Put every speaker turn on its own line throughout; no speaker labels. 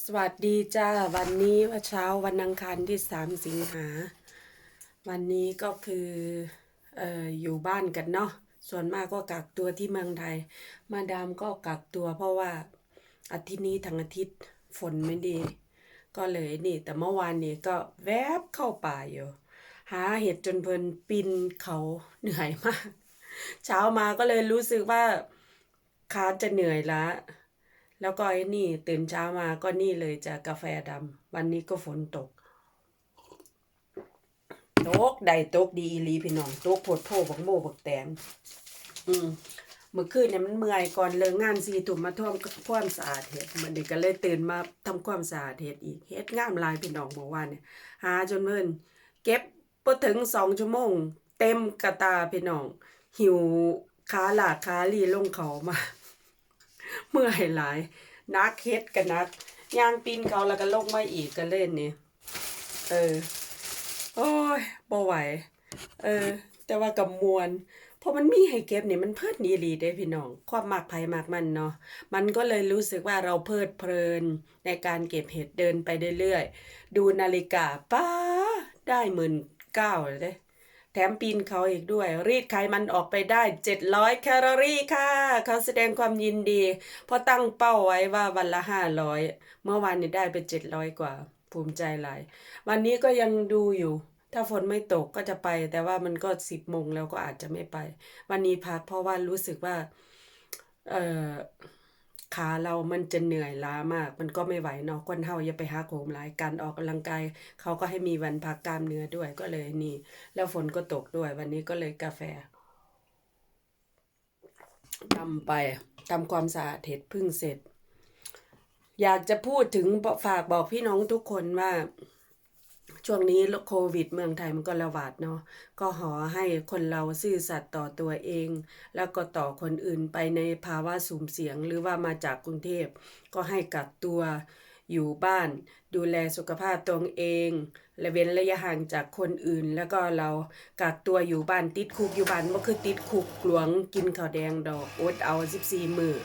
สวัสดีจ้าวันนี้ว่าเช้าวันอังคารที่สามสิงหา วันนี้ก็คือเอออยู่บ้านกันเนาะส่วนมากก็กักตัวที่เมืองไทย มาดามก็กักตัวเพราะว่าอาทิตย์นี้ทั้งอาทิตย์ฝนไม่ดี ก็เลยนี่ แต่เมื่อวานนี้ก็แวบเข้าป่าอยู่ หาเห็ดจนเพลินปีนเขาเหนื่อยมาก เช้ามาก็เลยรู้สึกว่าขาจะเหนื่อยละ แล้วก็ไอ้นี่ตื่นเช้ามาก็นี่เลยจะกาแฟดำวันนี้ก็ฝนตกตกได้ตกดีอีลีพี่น้องตกโพดโพบักโมบักแตนอืมเมื่อคืนเนี่ยมันเมื่อยก่อนเลิกงานสี่ทุ่มมาท่วมความสะอาดเห็ดมันเด็กก็เลยตื่นมาทำความสะอาดเห็ดอีกเห็ดงามลายพี่น้องบอกว่าเนี่ยหาจนเมื่นเก็บพอถึงสองชั่วโมง เต็มกระตาพี่น้องหิวขาหลากขาลีลงเขามา เมื่อยหลาย นักเฮ็ดกันนักย่างปีนเขาแล้วก็ลงมาอีกก็เล่นนี่เออ โอ้ยบ่ไหว เออ แต่ว่ากับมวลพอมันมีให้เก็บนี่มันเพลิดนีหลีเด้พี่น้อง ความมากภัยมากมันเนาะ มันก็เลยรู้สึกว่าเราเพลิดเพลินในการเก็บเห็ดเดินไปเรื่อยๆ ดูนาฬิกาป้าได้หมื่นเก้าเลย แถมปีนเขาอีกด้วย รีดไขมันออกไปได้ 700 แคลอรี่ค่ะ เขาแสดงความยินดี เพราะตั้งเป้าไว้ว่าวันละ 500 เมื่อวานนี้ได้ไป 700 กว่า ภูมิใจหลาย วันนี้ก็ยังดูอยู่ ถ้าฝนไม่ตกก็จะไป แต่ว่ามันก็10โมงแล้วก็อาจจะไม่ไป วันนี้พักเพราะว่ารู้สึกว่า เออ ขาเรามันจะเหนื่อยล้ามาก มันก็ไม่ไหวเนาะคนเฮาอย่าไปหาโหมหลายการออกกำลังกายเขาก็ให้มีวันพักกล้ามเนื้อด้วยก็เลยนี่ แล้วฝนก็ตกด้วย วันนี้ก็เลยกาแฟทำไปทำความสะอาดเห็ดพึ่งเสร็จ อยากจะพูดถึงฝากบอกพี่น้องทุกคนว่า ช่วงนี้โควิดเมืองไทยมันก็ระบาดเนาะก็ขอให้คนเราซื่อสัตย์ต่อตัวเอง แล้วก็ต่อคนอื่นไปในภาวะสุ่มเสี่ยงหรือว่ามาจากกรุงเทพ ก็ให้กักตัวอยู่บ้าน ดูแลสุขภาพตัวเองและเว้นระยะห่างจากคนอื่น แล้วก็เรากักตัวอยู่บ้านติดคุกอยู่บ้านก็คือติดคุกหลวงกินข้าวแดงดอกอดเอา 14 มือ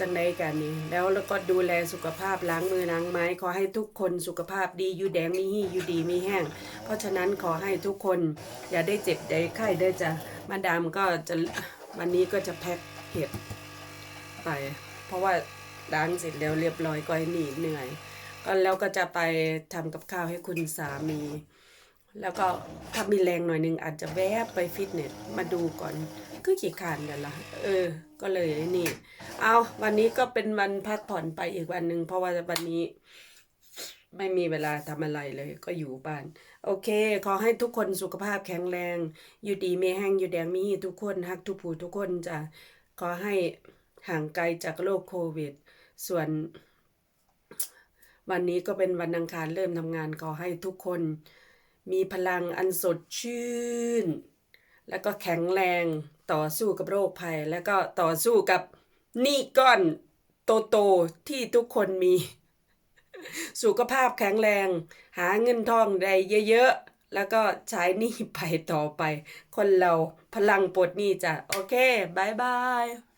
จังไดกันนี่แล้วแล้วก็ดูแลสุขภาพล้างมือล้างไม้ ขอให้ทุกคนสุขภาพดีอยู่แดงมีหี่อยู่ดีมีแห้ง เพราะฉะนั้นขอให้ทุกคนอย่าได้เจ็บได้ไข้ได้จะมาดามก็จะวันนี้ก็จะแพ็คเห็ดไป เพราะว่าล้างเสร็จแล้วเรียบร้อยก็ให้หนีเหนื่อยก็แล้วก็จะไปทำกับข้าวให้คุณสามี แล้วก็ถ้ามีแรงหน่อยหนึงอาจจะแวบไปฟิตเนสมาดูก่อนก็ขี้ขานกันละเออ ก็เลยนี่ เอาวันนี้ก็เป็นวันพักผ่อนไปอีกวันหนึ่งเพราะว่าวันนี้ ไม่มีเวลาทำอะไรเลย ก็อยู่บ้าน โอเค ขอให้ทุกคนสุขภาพแข็งแรง อยู่ดีมีแห้งอยู่แดงมีทุกคนฮักทุกผู้ทุกคนจะขอให้ห่างไกลจากโรคโควิด ส่วน วันนี้ก็เป็นวันอังคารเริ่มทำงานขอให้ทุกคน มีพลังอันสดชื่น แล้วก็แข็งแรงต่อสู้กับโรคภัย แล้วก็ต่อสู้กับหนี้ก้อนโตๆที่ทุกคนมี สุขภาพแข็งแรง หาเงินทองได้เยอะๆ แล้วก็ใช้หนี้ไปต่อไป คนเราพลังปลดหนี้จ้ะ โอเคบายบาย